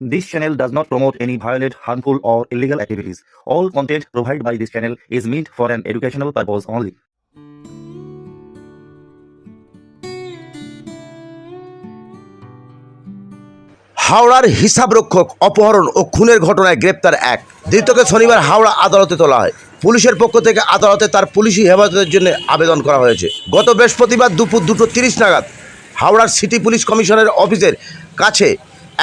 This channel does not promote any violent, harmful, or illegal activities. All content provided by this channel is meant for an educational purpose only. হাওড়ার হিসাবরক্ষক অপহরণ ও খুনের ঘটনায় গ্রেপ্তার এক ধৃতকে শনিবার হাওড়া আদালতে তোলা হয় পুলিশের পক্ষ থেকে আদালতে তার পুলিশি হেফাজতের জন্য আবেদন করা হয়েছে গত বৃহস্পতিবার দুপুর দুটো তিরিশ নাগাদ হাওড়ার সিটি পুলিশ কমিশনের অফিসের কাছে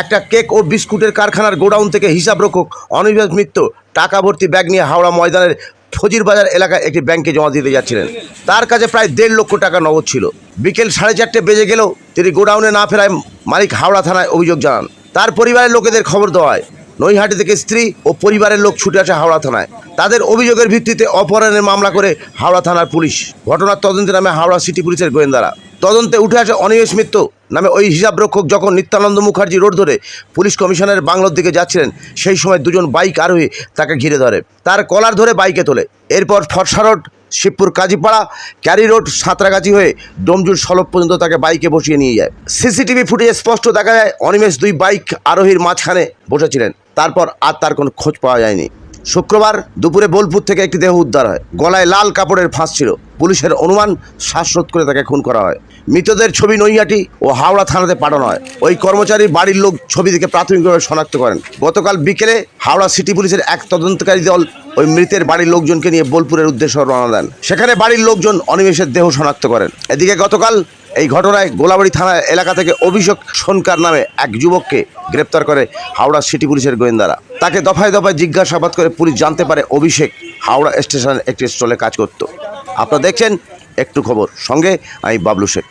একটা কেক ও বিস্কুটের কারখানার গোডাউন থেকে হিসাবরক্ষক অনিবাস মিত্র টাকা ভর্তি ব্যাগ নিয়ে হাওড়া ময়দানের ফজিরবাজার এলাকায় একটি ব্যাংকে জমা দিতে যাচ্ছিলেন। তার কাছে প্রায় দেড় লক্ষ টাকা নগদ ছিল। বিকেল সাড়ে চারটে বেজে গেলেও তিনি গোডাউনে না ফেরায় মালিক হাওড়া থানায় অভিযোগ জানান। তার পরিবারের লোকেদের খবর দেওয়া হয় নৈহাটি থেকে স্ত্রী ও পরিবারের লোক ছুটে আসে হাওড়া থানায়। তাদের অভিযোগের ভিত্তিতে অপহরণের মামলা করে হাওড়া থানার পুলিশ। ঘটনার তদন্তে নামে হাওড়া সিটি পুলিশের গোয়েন্দারা। তদন্তে উঠে আসে অনিমেষ মিত্র, নামে ওই হিসাবরক্ষক যখন নিত্যানন্দ মুখার্জি রোড ধরে পুলিশ কমিশনের বাংলোর দিকে যাচ্ছিলেন, সেই সময় দুজন বাইক আরোহী তাকে ঘিরে ধরে। তার কলার ধরে বাইকে তোলে। এরপর Forsha road Shibpur Kazipara Carey road Santragachhi হয়ে ডোমজুর সলপ পর্যন্ত তাকে বাইকে বসিয়ে নিয়ে যায়। সিসিটিভি ফুটেজে স্পষ্ট দেখা যায়, অনিমেষ দুই বাইক আরোহীর মাঝখানে বসেছিলেন। তারপর আর তার কোনো খোঁজ পাওয়া যায়নি। শুক্রবার দুপুরে বোলপুর থেকে একটি দেহ উদ্ধার হয়। গলায় লাল কাপড়ের ফাঁস ছিল। পুলিশের অনুমান শ্বাসরোধ করে তাকে খুন করা হয়। মৃতদের ছবি নৈহাটি ও হাওড়া থানাতে পাঠানো হয়। ওই কর্মচারীর বাড়ির লোক ছবি থেকে প্রাথমিকভাবে শনাক্ত করেন। গতকাল বিকেলে হাওড়া সিটি পুলিশের এক তদন্তকারী দল ওই মৃতের বাড়ির লোকজনকে নিয়ে বোলপুরের উদ্দেশ্যে রওনা দেন। সেখানে বাড়ির লোকজন অনিমেষের দেহ শনাক্ত করেন। এদিকে গতকাল এই ঘটনায় গোলাবাড়ি থানা এলাকা থেকে অভিষেক সোনকার নামে এক যুবককে গ্রেপ্তার করে হাওড়া সিটি পুলিশের গোয়েন্দারা। তাকে দফায় দফায় জিজ্ঞাসাবাদ করে পুলিশ জানতে পারে অভিষেক হাওড়া স্টেশনের একটি স্টলে কাজ করত। আপনারা দেখছেন একটু খবর। সঙ্গে আমি বাবলু শেখ।